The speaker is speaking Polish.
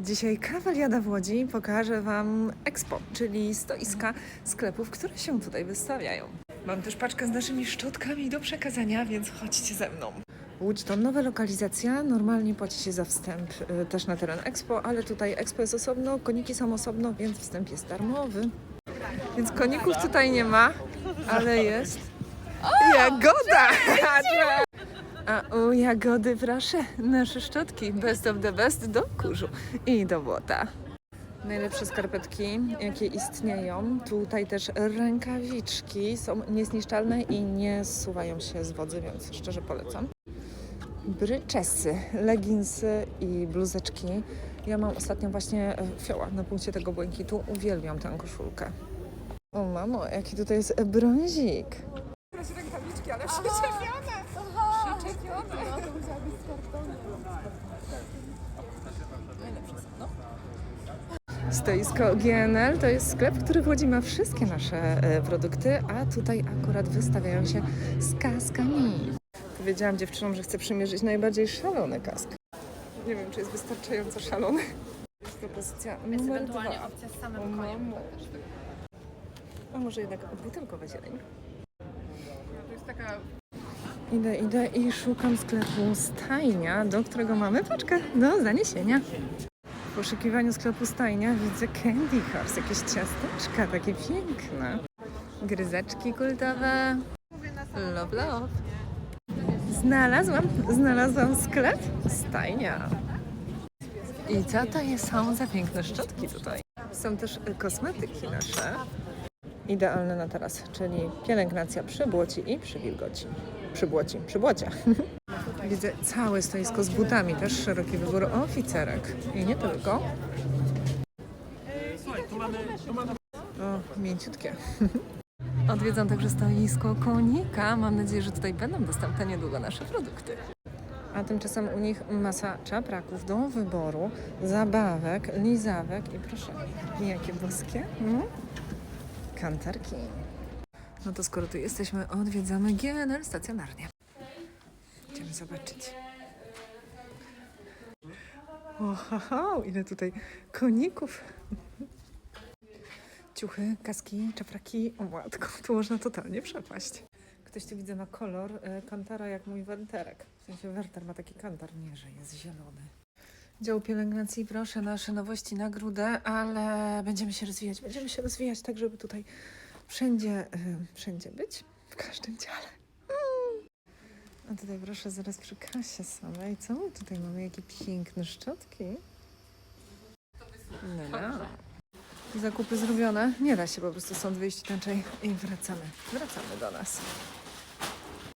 Dzisiaj Kawaliada w Łodzi pokaże Wam Expo, czyli stoiska sklepów, które się tutaj wystawiają. Mam też paczkę z naszymi szczotkami do przekazania, więc chodźcie ze mną. Łódź to nowa lokalizacja, normalnie płaci się za wstęp y, też na teren Expo, ale tutaj Expo jest osobno, koniki są osobno, więc wstęp jest darmowy. Więc koników tutaj nie ma, ale jest jagoda! A u jagody proszę, nasze szczotki best of the best do kurzu i do błota. Najlepsze skarpetki, jakie istnieją. Tutaj też rękawiczki są niezniszczalne i nie zsuwają się z wody, więc szczerze polecam. Bryczesy, leginsy i bluzeczki. Ja mam ostatnio właśnie e, fioła na punkcie tego błękitu. Uwielbiam tę koszulkę. O mamo, jaki tutaj jest brązik. Rękawiczki, ale przyczepione. Stoisko GNL to jest sklep, który w Łodzi ma wszystkie nasze e, produkty, a tutaj akurat wystawiają się z kaskami. Powiedziałam dziewczynom, że chcę przymierzyć najbardziej szalony kask. Nie wiem, czy jest wystarczająco szalony. Propozycja Jest numer ewentualnie dwa. opcja z samym koniem. mamo. A może jednak butelkowa zieleń? Jest taka Idę, idę i szukam sklepu Stajnia, do którego mamy paczkę do zaniesienia. W poszukiwaniu sklepu Stajnia widzę Candy Horse, jakieś ciasteczka takie piękne. Gryzeczki kultowe. Love, love. Znalazłam, znalazłam sklep Stajnia. I co to jest, są za piękne szczotki tutaj? Są też kosmetyki nasze. Idealne na teraz, czyli pielęgnacja przy błoci i przy wilgoci. Przy błoci, przy błocie. Widzę całe stoisko z butami, też szeroki wybór oficerek. I nie tylko. O, mięciutkie. Odwiedzam także stoisko konika. Mam nadzieję, że tutaj będą dostępne niedługo nasze produkty. A tymczasem u nich masa czapraków do wyboru, zabawek, lizawek i proszę, jakie boskie. No. Kantarki. No to skoro tu jesteśmy, odwiedzamy GNL stacjonarnie. Idziemy zobaczyć. Oho, ile tutaj koników. Ciuchy, kaski, czapraki. O matko, tu można totalnie przepaść. Ktoś tu widzę ma kolor e, kantara jak mój wenterek. W sensie werter ma taki kantar, nie, że jest zielony. Dział pielęgnacji, proszę, nasze nowości na grudę, ale będziemy się rozwijać. Będziemy się rozwijać tak, żeby tutaj wszędzie, e, wszędzie być. W każdym dziale. Mm. A tutaj proszę, zaraz przy kasie samej. Co my tutaj mamy? Jakie piękne szczotki. No, no. Zakupy zrobione. Nie da się po prostu stąd wyjść inaczej i wracamy. Wracamy do nas.